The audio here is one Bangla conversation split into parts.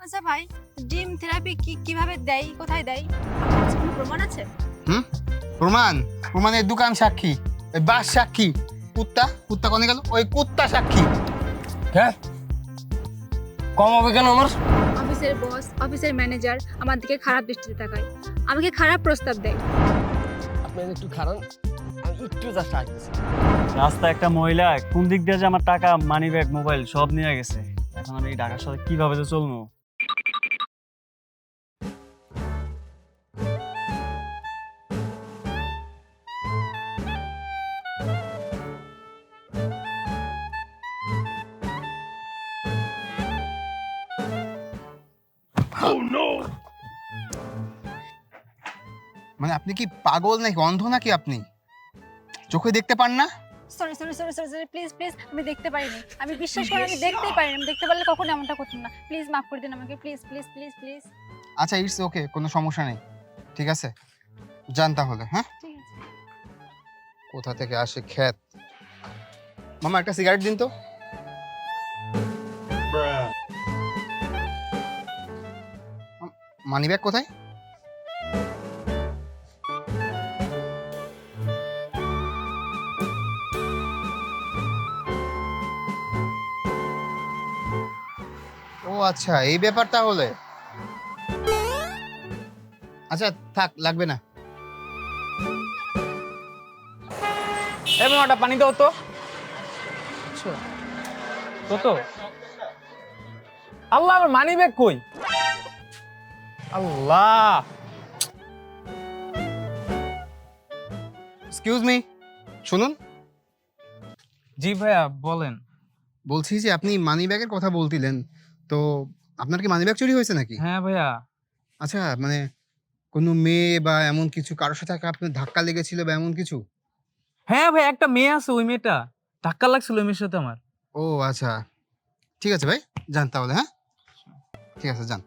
আচ্ছা ভাই জিম থেরাপি কি কীভাবে দেয় কোথায় দেয়? আপনার কাছে কোনো প্রমাণ আছে? হুম? প্রমাণ? প্রমাণের দোকান সাক্ষী। ওই বাস সাক্ষী। কুত্তা? কুত্তা কনে গেল? ওই কুত্তা সাক্ষী। হ্যাঁ কম হবে কেন আমার? অফিসের বস অফিসের ম্যানেজার আমার দিকে খারাপ দৃষ্টিতে তাকায়। আমাকে খারাপ প্রস্তাব দেয়। আপনি একটু খারান আমি একটু জাস্ট আসতেছি রাস্তায় একটা মহিলা কোন দিক দিয়ে যে আমার টাকা মানি ব্যাগ মোবাইল সব নিয়ে গেছে। এখন আমি এই ঢাকার সাথে কীভাবে যে চলবো? মানে আপনি কি পাগল নাকি? অন্ধ নাকি আপনি? চোখে দেখতে পান না? Sorry sorry sorry sorry sorry please please আমি দেখতে পারিনি। আমি বিশ্বাস করি আমি দেখতেই পারিনি। আমি দেখতে পারলে কখনো এমনটা করতাম না। প্লিজ মাফ করে দিন আমাকে। প্লিজ প্লিজ প্লিজ প্লিজ আচ্ছা ইটস ওকে কোনো সমস্যা নেই। ঠিক আছে? যান তাহলে হ্যাঁ? ঠিক আছে। কোথা থেকে আসে খ্যাত? মামা একটা সিগারেট দিন তো। মানি ব্যাগ কোথায়? ও আচ্ছা এই ব্যাপারটা হলে আচ্ছা থাক লাগবে না। এবং ওটা পানি দাও তো। কত? আল্লাহ আমার মানি ব্যাগ কই? আল্লাহ। এক্সকিউজ মি শুনুন। জি ভাইয়া বলেন। বলছি যে আপনি মানি ব্যাগের কথা বলতিলেন তো আপনার কি মানি ব্যাগ চুরি হয়েছে নাকি? হ্যাঁ ভাইয়া। আচ্ছা মানে কোনো মেয়ে বা এমন কিছু কারোর সাথে আপনার ধাক্কা লেগেছিল বা এমন কিছু? হ্যাঁ ভাই একটা মেয়ে আছে ওই মেয়েটা। ধাক্কা লাগছিল ওই মেয়ের সাথে আমার। ও আচ্ছা। ঠিক আছে ভাই যান তাহলে হ্যাঁ? ঠিক আছে যান।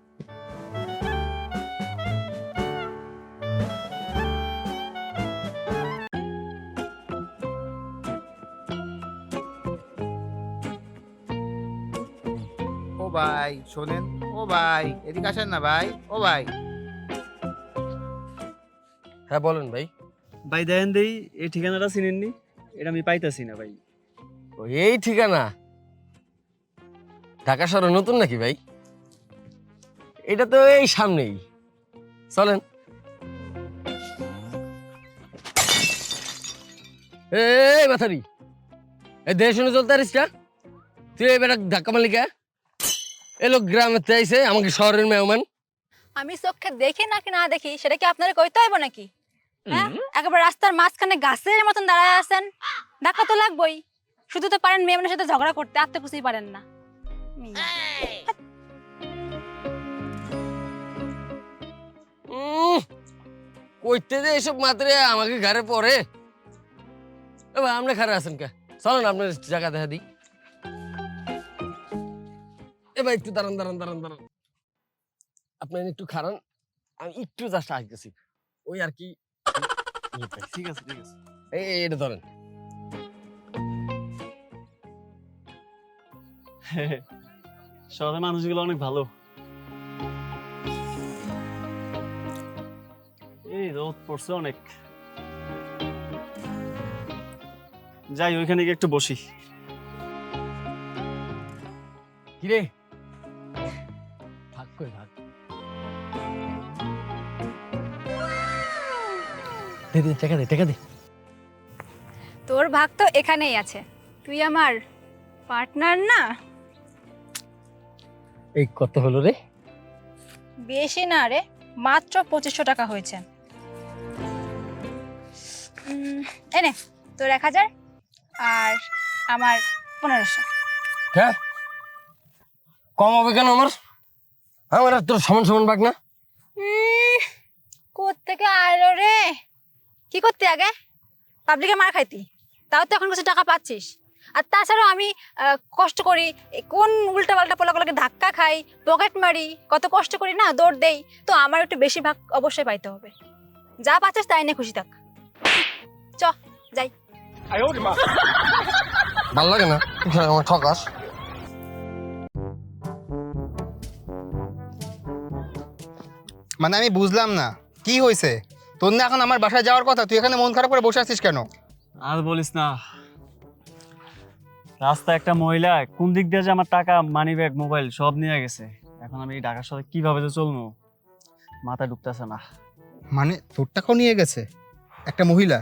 ভাই শোনেন। ও ভাই এদিকে আসেন না ভাই। ও ভাই। হ্যাঁ বলেন ভাই। ভাই দেখেন দেই এই ঠিকানাটা চিনেননি? এটা আমি পাইতাছি না ভাই। ও এই ঠিকানা? ঢাকা শহরে নতুন নাকি ভাই? এটা তো এই সামনেই। চলেন। এই মাথারি। এই দেশ শুনে চলতে পারিস না তুই এবার ধাক্কা মালিকা এলো গ্রামের থেকে আমাকে শহরের মেহমান। আমি চোখে দেখি নাকি না দেখি সেটা কি আপনারা কইতে হইব নাকি? হ্যাঁ? একেবারে রাস্তার মাঝখানে গাছের মতন দাঁড়ায় আছেন। দেখা তো লাগবই। শুধু তো পারেন মেয়ে সাথে ঝগড়া করতে আত্মে খুশি পারেন না। কইতে যে এসব মাত্রে আমাকে ঘরে পড়ে এবার আপনি খারাপ আছেন কে? চলেন আপনার জায়গা দেখা দিই। এবার একটু দাঁড়ান দাঁড়ান দাঁড়ান দাঁড়ান। আপনি একটু খারান আমি একটু জাস্ট আসতেছি। ওই আর কি। ঠিক আছে ঠিক আছে। এই এটা ধরেন। শহরের মানুষগুলো অনেক ভালো। এই রোদ পড়ছে অনেক। যাই ওইখানে গিয়ে একটু বসি। কিরে? দে দে টাকা দে টাকা দে। তোর ভাগ তো এখানেই আছে। তুই আমার পার্টনার না? এই কত হলো রে? বেশি না রে মাত্র পঁচিশশো টাকা হয়েছে। এই তোর এক হাজার আর আমার পনেরোশো। হ্যাঁ কম হবে কেন আমার? আমার আর তোর সমান সমান ভাগ না? থেকে আইলো রে? কি করতে আগে? পাবলিকে মার খাইতি। তাও তো এখন কিছু টাকা পাচ্ছিস। আর তাছাড়াও আমি কষ্ট করি। কোন উল্টা পাল্টা পোলাগুলোকে ধাক্কা খাই পকেট মারি কত কষ্ট করি না দৌড় দেই তো আমার একটু বেশি ভাগ অবশ্যই পাইতে হবে। যা পাচ্ছিস তাই নিয়ে খুশি থাক। চ যাই। ভালো লাগে না? ঠকাস। মানে আমি বুঝলাম না। কি হয়েছে তোর না এখন আমার বাসায় যাওয়ার কথা তুই এখানে মন খারাপ করে বসে আছিস কেন? আর বলিস না। রাস্তা একটা মহিলা কোন দিক দিয়ে যে আমার টাকা মানি ব্যাগ মোবাইল সব নিয়ে গেছে। এখন আমি এই ঢাকার সাথে কীভাবে যে চলবো? মাথা ঢুকতেছে না। মানে তোর টাকাও নিয়ে গেছে? একটা মহিলা?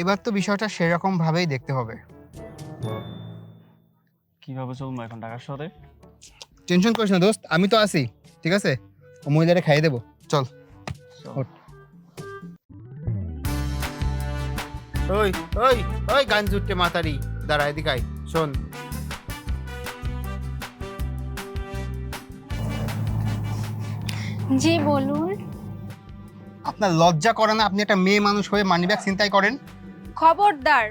এবার তো বিষয়টা সেরকম ভাবেই দেখতে হবে। কীভাবে চলবো এখন ঢাকার শহরে? টেনশন করিস না দোস্ত আমি তো আছি ঠিক আছে? ও মহিলারে খাইয়ে দেবো। চল। ওই ওই ওই গান জুটে মাতারি দাঁড়া এদিকে আয় শোন। জি বলুন। আপনার লজ্জা করে না আপনি একটা মেয়ে মানুষ হয়ে মানিব্যাগ চিন্তাই করেন? খবরদার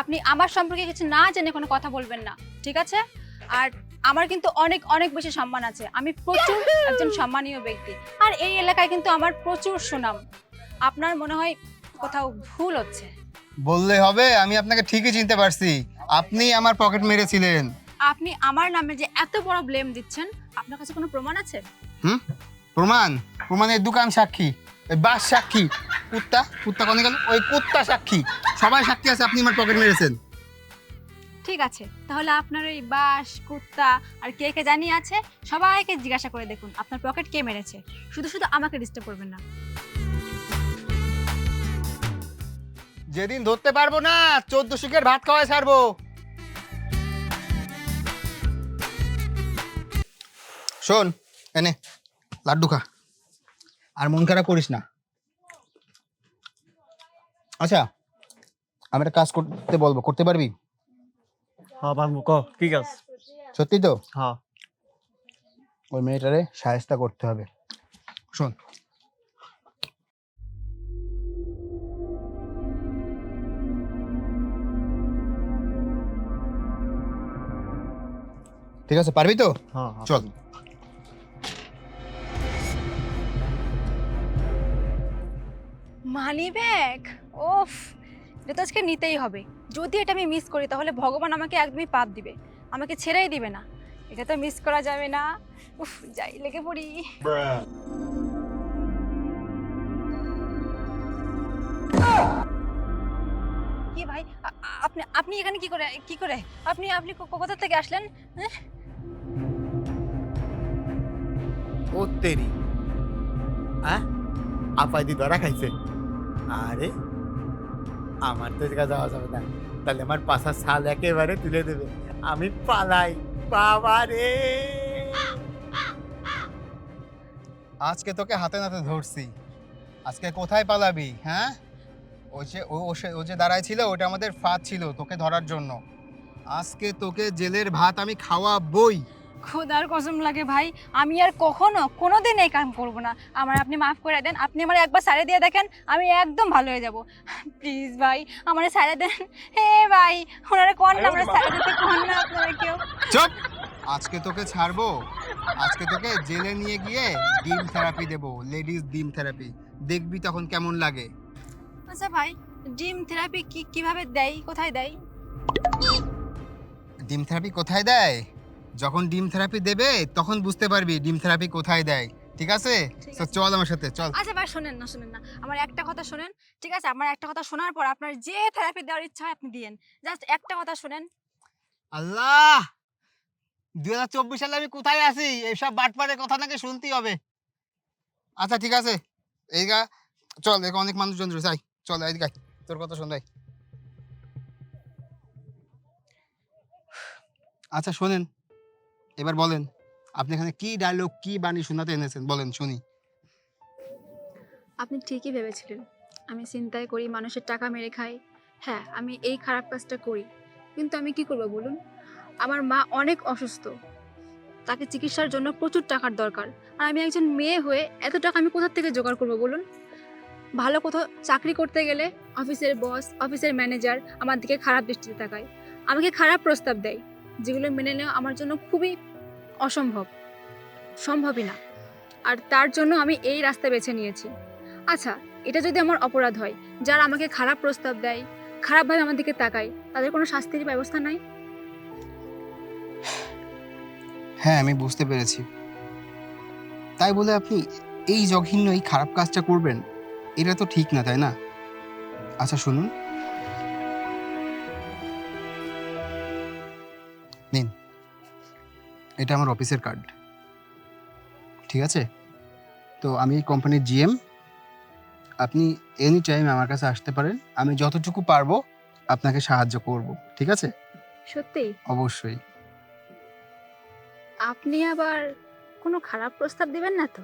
আপনি আমার সম্পর্কে কিছু না জেনে কোনো কথা বলবেন না ঠিক আছে? আর আমার কিন্তু অনেক অনেক বেশি সম্মান আছে। আমি প্রচুর একজন সম্মানীয় ব্যক্তি। আর এই এলাকায় কিন্তু আমার প্রচুর সুনাম। আপনার মনে হয় কোথাও ভুল হচ্ছে? বললে হবে আমি আপনাকে ঠিকই চিনতে পারছি। আপনি আমার পকেট মেরেছিলেন। আপনি আমার নামে যে এত বড় ব্লেম দিচ্ছেন আপনার কাছে কোনো প্রমাণ আছে? হুম? প্রমাণ? প্রমাণের দোকান সাক্ষী। ওই বাস সাক্ষী। কুত্তা? কুত্তা কনে গেল? ওই কুত্তা সাক্ষী। সবাই সাক্ষী আছে আপনি আমার পকেট মেরেছেন। ঠিক আছে, তাহলে আপনার ওই বাস কুত্তা আর কে কে জানি আছে, সবাইকে জিজ্ঞাসা করে দেখুন, আপনার পকেট কে মেরেছে। শুধু শুধু আমাকে ডিস্টার্ব করবেন না। যেদিন ধরতে পারব না, চোদ্দ শিখের ভাত খাওয়াই ছাড়বো। শোন, এনে, লাড্ডু খা। আর মন খারাপ করিস না। আচ্ছা আমি একটা কাজ করতে বলব, করতে পারবি? হ্যাঁ পারব ক ঠিক আছে সত্যি তো? হ্যাঁ। ওই মেয়েটারে সাহেস্তা করতে হবে। শোন। ঠিক আছে পারবি তো? হ্যাঁ হ্যাঁ। চল। মানি ব্যাগ ওফ এটা তো আজকে নিতেই হবে। যদি এটা আমি মিস করি, তাহলে ভগবান আমাকে একদমই পাপ দিবে। আমাকে ছেড়েই দিবে না। এটা তো মিস করা যাবে না। উফ, যাই লেগে পড়ি। কি ভাই, আ- আ- আপনি আপনি এখানে কি করে কি করে? আপনি আপনি কোথা থেকে আসলেন? হ্যাঁ? ও তেরি। হ্যাঁ আপাই দি ধরা খাইছে। আরে আমার তো যাওয়া যাবে না। তাহলে আমার পাশা ছাল একেবারে তুলে দেবে। আমি পালাই। বাবা রে! আজকে তোকে হাতে নাতে ধরছি। আজকে কোথায় পালাবি হ্যাঁ? ও যে, ও ও যে দাঁড়ায় ছিল ওটা আমাদের ফাঁদ ছিল তোকে ধরার জন্য। আজকে তোকে জেলের ভাত আমি খাওয়াবই। খোদার কসম লাগে ভাই আমি আর কখনো কোনোদিন এই কাম করব না। আমার আপনি মাফ করে দেন আপনি আমার একবার সারে দিয়ে দেখেন আমি একদম ভালো হয়ে যাব। প্লিজ ভাই আমার সারে দেন। হে ভাই ওনারা কোন না আমরা সারে দিতে কোন না আপনারা কেউ। চুপ! আজকে তোকে ছাড়বো আজকে তোকে জেলে নিয়ে গিয়ে ডিম থেরাপি দেবো লেডিস ডিম থেরাপি। দেখবি তখন কেমন লাগে। আচ্ছা ভাই ডিম থেরাপি কি কীভাবে দেয় কোথায় দেয়? ডিম থেরাপি কোথায় দেয়? যখন ডিম থেরাপি দেবে তখন বুঝতে পারবি ডিম থেরাপি কোথায় দেয়। ঠিক আছে? তো চল আমার সাথে চল। আচ্ছা ভাই শোনেন না শোনেন না। আমার একটা কথা শোনেন ঠিক আছে? আমার একটা কথা শোনার পর আপনার যে থেরাপি দেওয়ার ইচ্ছা হয় আপনি দিয়েন। জাস্ট একটা কথা শোনেন। আল্লাহ! দুই হাজার চব্বিশ সালে আমি কোথায় আছি? এইসব বাটপাড়ের কথা নাকি শুনতেই হবে। আচ্ছা ঠিক আছে। এই গা চল এখানে অনেক মানুষজন রয়েছে। আয়, চল এইদিকে আয়, তোর কথা শোনাই আচ্ছা শোনেন। এবার বলেন, আপনি এখানে কি ডায়লগ কি বাণী শোনাতে এনেছেন? বলেন, শুনি। আপনি ঠিকই ভেবেছিলেন। আমি চিন্তায় করি মানুষের টাকা মেরে খাই। হ্যাঁ আমি এই খারাপ কাজটা করি। কিন্তু আমি কি করব বলুন? আমার মা অনেক অসুস্থ। তাকে চিকিৎসার জন্য প্রচুর টাকার দরকার। আর আমি একজন মেয়ে হয়ে এত টাকা আমি কোথার থেকে জোগাড় করব বলুন? ভালো কোথাও চাকরি করতে গেলে অফিসের বস অফিসের ম্যানেজার আমার দিকে খারাপ দৃষ্টিতে তাকায়। আমাকে খারাপ প্রস্তাব দেয়। যেগুলো মেনে নেওয়া আমার জন্য খুবই অসম্ভব। সম্ভবই না। আর তার জন্য আমি এই রাস্তা বেছে নিয়েছি। আচ্ছা এটা যদি আমার অপরাধ হয়, যারা আমাকে খারাপ প্রস্তাব দেয়, খারাপভাবে আমার দিকে তাকায়, তাদের কোনো শাস্তির ব্যবস্থা নাই? হ্যাঁ আমি বুঝতে পেরেছি। তাই বলে আপনি এই জঘন্য, এই খারাপ কাজটা করবেন? এটা তো ঠিক না, তাই না? আচ্ছা শুনুন। নিন। এটা আমার অফিসের কার্ড। ঠিক আছে? তো আমি এই কোম্পানির জিএম। আপনি এনি টাইম আমার কাছে আসতে পারেন। আমি যতটুকু পারব আপনাকে সাহায্য করব। ঠিক আছে? সত্যি? অবশ্যই। আপনি আবার কোনো খারাপ প্রস্তাব দিবেন না তো?